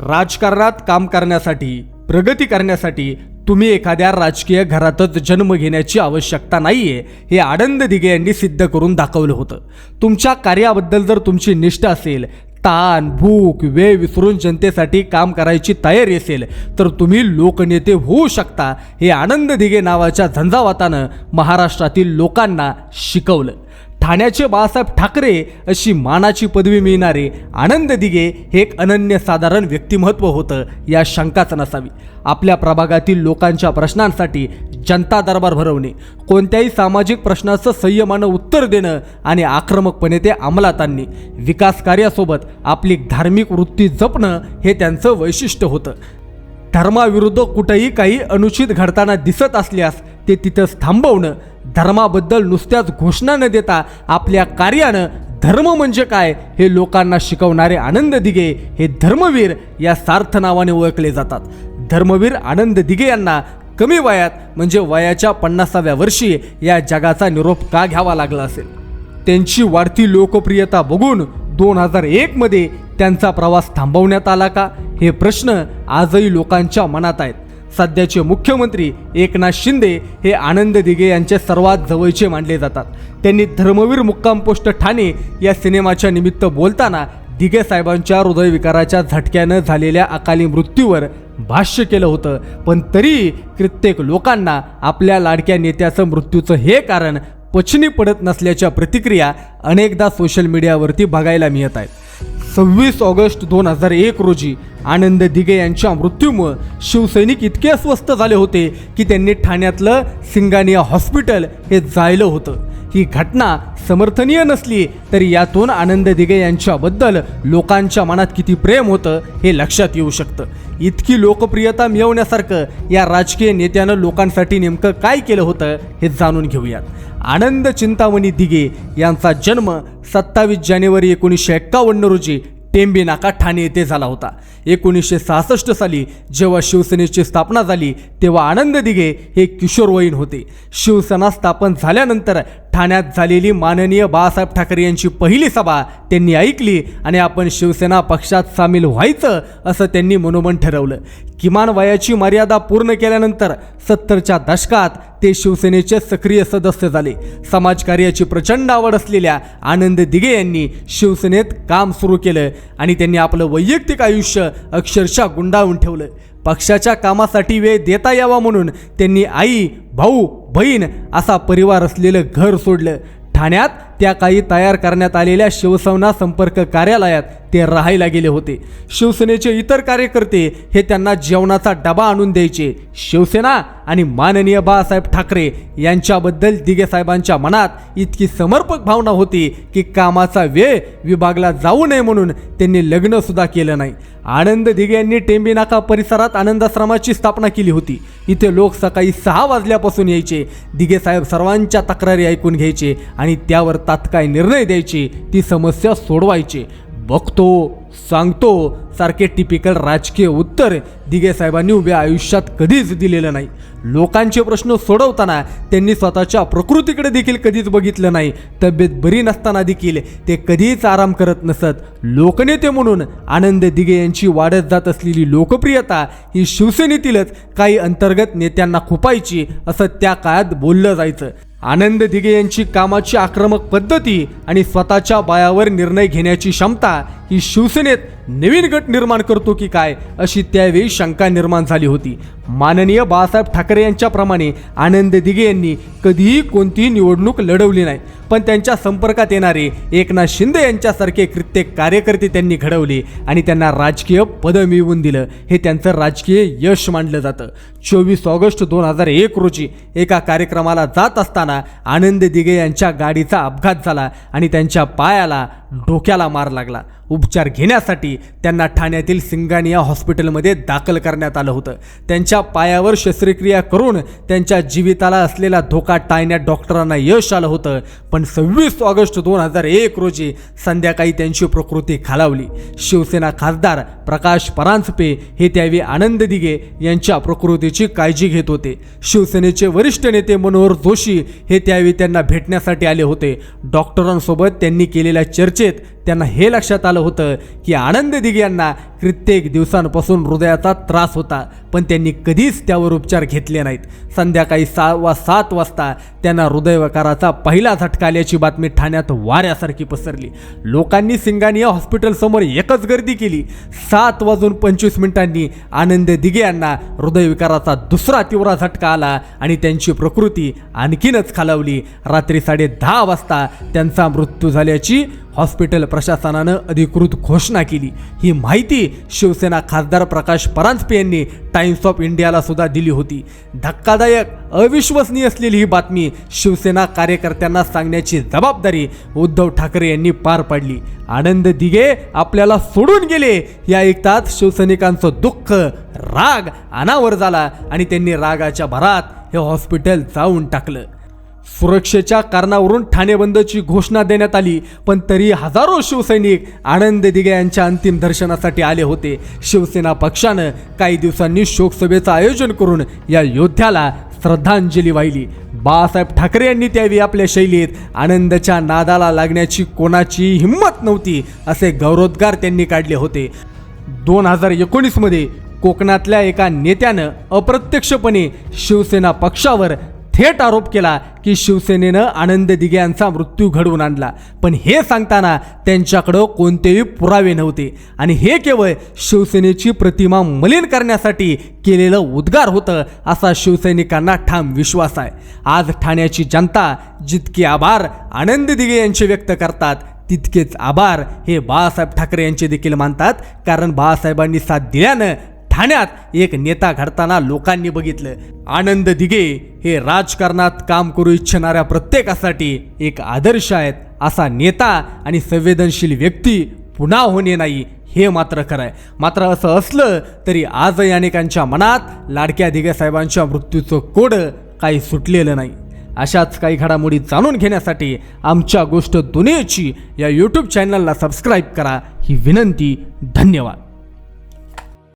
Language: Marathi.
राजकारणात काम करण्यासाठी प्रगती करण्यासाठी तुम्ही एखाद्या राजकीय घरातच जन्म घेण्याची आवश्यकता नाही आहे हे आनंद दिघे यांनी सिद्ध करून दाखवलं होतं. तुमच्या कार्याबद्दल जर तुमची निष्ठा असेल ताण भूक वेळ विसरून जनतेसाठी काम करायची तयारी असेल तर तुम्ही लोकनेते होऊ शकता हे आनंद दिघे नावाच्या झंझावातानं महाराष्ट्रातील लोकांना शिकवलं. ठाण्याचे बाळासाहेब ठाकरे अशी मानाची पदवी मिळणारे आनंद दिघे हे एक अनन्यसाधारण व्यक्तिमत्व होतं या शंकाच नसावी. आपल्या प्रभागातील लोकांच्या प्रश्नांसाठी जनता दरबार भरवणे कोणत्याही सामाजिक प्रश्नाचं संयमानं उत्तर देणं आणि आक्रमकपणे ते अंमलात आणणे विकास कार्यासोबत आपली धार्मिक वृत्ती जपणं हे त्यांचं वैशिष्ट्य होतं. धर्माविरुद्ध कुठेही काही अनुचित घडताना दिसत असल्यास ते तिथंच थांबवणं धर्माबद्दल नुसत्याच घोषणा न देता आपल्या कार्यानं धर्म म्हणजे काय हे लोकांना शिकवणारे आनंद दिघे हे धर्मवीर या सार्थ नावाने ओळखले जातात. धर्मवीर आनंद दिघे यांना कमी वयात म्हणजे वयाच्या पन्नासाव्या वर्षी या जगाचा निरोप का घ्यावा लागला असेल? त्यांची वाढती लोकप्रियता बघून दोन हजार एकमध्ये त्यांचा प्रवास थांबवण्यात आला का? हे प्रश्न आजही लोकांच्या मनात आहेत. सध्याचे मुख्यमंत्री एकनाथ शिंदे हे आनंद दिघे यांचे सर्वात जवळचे मानले जातात. त्यांनी धर्मवीर मुक्काम पोस्ट ठाणे या सिनेमाच्या निमित्त बोलताना दिघे साहेबांच्या हृदयविकाराच्या झटक्यानं झालेल्या अकाली मृत्यूवर भाष्य केलं होतं. पण तरी कित्येक लोकांना आपल्या लाडक्या नेत्याचं मृत्यूचं हे कारण पचनी पडत नसल्याच्या प्रतिक्रिया अनेकदा सोशल मीडियावरती बघायला मिळत आहेत. सव्वीस ऑगस्ट दोन हजार एक रोजी आनंद दिघे यांच्या मृत्यूमुळं शिवसैनिक इतके अस्वस्थ झाले होते की त्यांनी ठाण्यातलं सिंगानिया हॉस्पिटल हे जायलं होतं. ही घटना समर्थनीय नसली तरी यातून आनंद दिघे यांच्याबद्दल लोकांच्या मनात किती प्रेम होतं हे लक्षात येऊ शकतं. इतकी लोकप्रियता मिळवण्यासारखं या राजकीय नेत्यानं लोकांसाठी नेमकं काय केलं होतं हे जाणून घेऊयात. आनंद चिंतामणी दिघे यांचा जन्म सत्तावीस जानेवारी एकोणीसशे एक्कावन्न रोजी टेंबे नाका ठाणे येथे झाला होता. एकोणीसशे सहासष्ट साली जेव्हा शिवसेनेची स्थापना झाली तेव्हा आनंद दिघे हे किशोरवयीन होते. शिवसेना स्थापन झाल्यानंतर ठाण्यात झालेली माननीय बाळासाहेब ठाकरे यांची पहिली सभा त्यांनी ऐकली आणि आपण शिवसेना पक्षात सामील व्हायचं असं त्यांनी मनोमन ठरवलं. किमान वयाची मर्यादा पूर्ण केल्यानंतर सत्तरच्या दशकात ते शिवसेनेचे सक्रिय सदस्य झाले. समाजकार्याची प्रचंड आवड असलेल्या आनंद दिघे यांनी शिवसेनेत काम सुरू केलं आणि त्यांनी आपलं वैयक्तिक आयुष्य अक्षरशः गुंडाळून ठेवलं. पक्षाच्या कामासाठी वेळ देता यावा म्हणून त्यांनी आई भाऊ बहीण असा परिवार असलेलं घर सोडलं. ठाण्यात त्या काही तयार करण्यात आलेल्या शिवसेना संपर्क कार्यालयात ते राहायला गेले होते. शिवसेनेचे इतर कार्यकर्ते हे त्यांना जेवणाचा डबा आणून द्यायचे. शिवसेना आणि माननीय बाळासाहेब ठाकरे यांच्याबद्दल दिघे साहेबांच्या मनात इतकी समर्पक भावना होती की कामाचा वेळ विभागला जाऊ नये म्हणून त्यांनी लग्नसुद्धा केलं नाही. आनंद दिघे यांनी टेंबीनाका परिसरात आनंदाश्रमाची स्थापना केली होती. इथे लोक सकाळी सहा वाजल्यापासून यायचे. दिघेसाहेब सर्वांच्या तक्रारी ऐकून घ्यायचे आणि त्यावर तात्काळ निर्णय द्यायचे ती समस्या सोडवायची. बघतो सांगतो सारखे टिपिकल राजकीय उत्तर दिगे साहेबांनी उभ्या आयुष्यात कधीच दिलेलं नाही. लोकांचे प्रश्न सोडवताना त्यांनी स्वतःच्या प्रकृतीकडे देखील कधीच बघितलं नाही. तब्येत बरी नसताना देखील ते कधीच आराम करत नसत. लोकनेते म्हणून आनंद दिघे यांची वाढत जात असलेली लोकप्रियता ही शिवसेनेतीलच काही अंतर्गत नेत्यांना खुपायची असं त्या काळात बोललं जायचं. आनंद दिघे यांची कामाची आक्रमक पद्धती आणि स्वतःच्या बायावर निर्णय घेण्याची क्षमता की शिवसेनेत नवीन गट निर्माण करतो की काय अशी त्यावेळी शंका निर्माण झाली होती. माननीय बाळासाहेब ठाकरे यांच्याप्रमाणे आनंद दिघे यांनी कधीही कोणतीही निवडणूक लढवली नाही. पण त्यांच्या संपर्कात येणारे एकनाथ शिंदे यांच्यासारखे कित्येक कार्यकर्ते त्यांनी घडवले आणि त्यांना राजकीय पद मिळवून दिलं. हे त्यांचं राजकीय यश मानलं जातं. चोवीस ऑगस्ट दोन हजार एक रोजी एका कार्यक्रमाला जात असताना आनंद दिघे यांच्या गाडीचा अपघात झाला आणि त्यांच्या पायाला डोक्याला मार लागला. उपचार घेण्यासाठी त्यांना ठाण्यातील सिंगानिया हॉस्पिटलमध्ये दाखल करण्यात आलं होतं. त्यांच्या पायावर शस्त्रक्रिया करून त्यांच्या जीविताला असलेला धोका टाळण्यात डॉक्टरांना यश आलं होतं. पण सव्वीस ऑगस्ट दोन हजार एक रोजी संध्याकाळी त्यांची प्रकृती खालावली. शिवसेना खासदार प्रकाश परांजपे हे त्यावेळी आनंद दिघे यांच्या प्रकृतीची काळजी घेत होते. शिवसेनेचे वरिष्ठ नेते मनोहर जोशी हे त्यावेळी त्यांना भेटण्यासाठी आले होते. डॉक्टरांसोबत त्यांनी केलेल्या चर्चेत त्यांना हे लक्षात आलं होतं की आनंद दिघे यांना कित्येक दिवसांपासून हृदयाचा त्रास होता पण त्यांनी कधीच त्यावर उपचार घेतले नाहीत. संध्याकाळी सहा वा सात वाजता त्यांना हृदयविकाराचा पहिला झटका आल्याची बातमी ठाण्यात वाऱ्यासारखी पसरली. लोकांनी सिंगानिया हॉस्पिटलसमोर एकच गर्दी केली. सात वाजून पंचवीस मिनिटांनी आनंद दिघे यांना हृदयविकाराचा दुसरा तीव्र झटका आला आणि त्यांची प्रकृती आणखीनच खालावली. रात्री साडे दहा वाजता त्यांचा मृत्यू झाल्याची हॉस्पिटल प्रशासनानं अधिकृत घोषणा केली. ही माहिती शिवसेना खासदार प्रकाश परांजपे यांनी टाइम्स ऑफ इंडियाला सुद्धा दिली होती. धक्कादायक अविश्वसनीय असलेली ही बातमी शिवसेना कार्यकर्त्यांना सांगण्याची जबाबदारी उद्धव ठाकरे यांनी पार पाडली. आनंद दिघे आपल्याला सोडून गेले. या ऐकताच शिवसैनिकांचं दुःख राग अनावर झाला आणि त्यांनी रागाच्या भरात हे हॉस्पिटल जाऊन टाकलं. सुरक्षेच्या कारणावरून ठाणे बंदची घोषणा देण्यात आली पण तरी हजारो शिवसैनिक आनंद दिघे यांच्या अंतिम दर्शनासाठी आले होते. शिवसेना पक्षानं काही दिवसांनी शोकसभेचं आयोजन करून या योद्ध्याला श्रद्धांजली वाहिली. बाळासाहेब ठाकरे यांनी त्यावेळी आपल्या शैलीत आनंदच्या नादाला लागण्याची कोणाची हिंमत नव्हती असे गौरवोद्गार त्यांनी काढले होते. दोन हजार एकोणीसमध्ये कोकणातल्या एका नेत्यानं अप्रत्यक्षपणे शिवसेना पक्षावर थेट आरोप केला की शिवसेनेनं आनंद दिघे यांचा मृत्यू घडवून आणला. पण हे सांगताना त्यांच्याकडं कोणतेही पुरावे नव्हते. आणि हे केवळ शिवसेनेची प्रतिमा मलिन करण्यासाठी केलेलं उद्गार होतं असा शिवसैनिकांना ठाम विश्वास आहे. आज ठाण्याची जनता जितके आभार आनंद दिघे यांचे व्यक्त करतात तितकेच आभार हे बाळासाहेब ठाकरे यांचे देखील मानतात. कारण बाळासाहेबांनी साथ दिल्यानं ठाण्यात एक नेता घडताना लोकांनी बघितलं. आनंद दिघे हे राजकारणात काम करू इच्छिणाऱ्या प्रत्येकासाठी एक आदर्श आहेत. असा नेता आणि संवेदनशील व्यक्ती पुन्हा होणे नाही हे मात्र खरं आहे. मात्र असं असलं तरी आजही अनेकांच्या मनात लाडक्या दिघे साहेबांच्या मृत्यूचं कोड काही सुटलेलं नाही. अशाच काही घडामोडी जाणून घेण्यासाठी आमच्या गोष्ट दुनियेची या यूट्यूब चॅनलला सबस्क्राईब करा. ही विनंती धन्यवाद.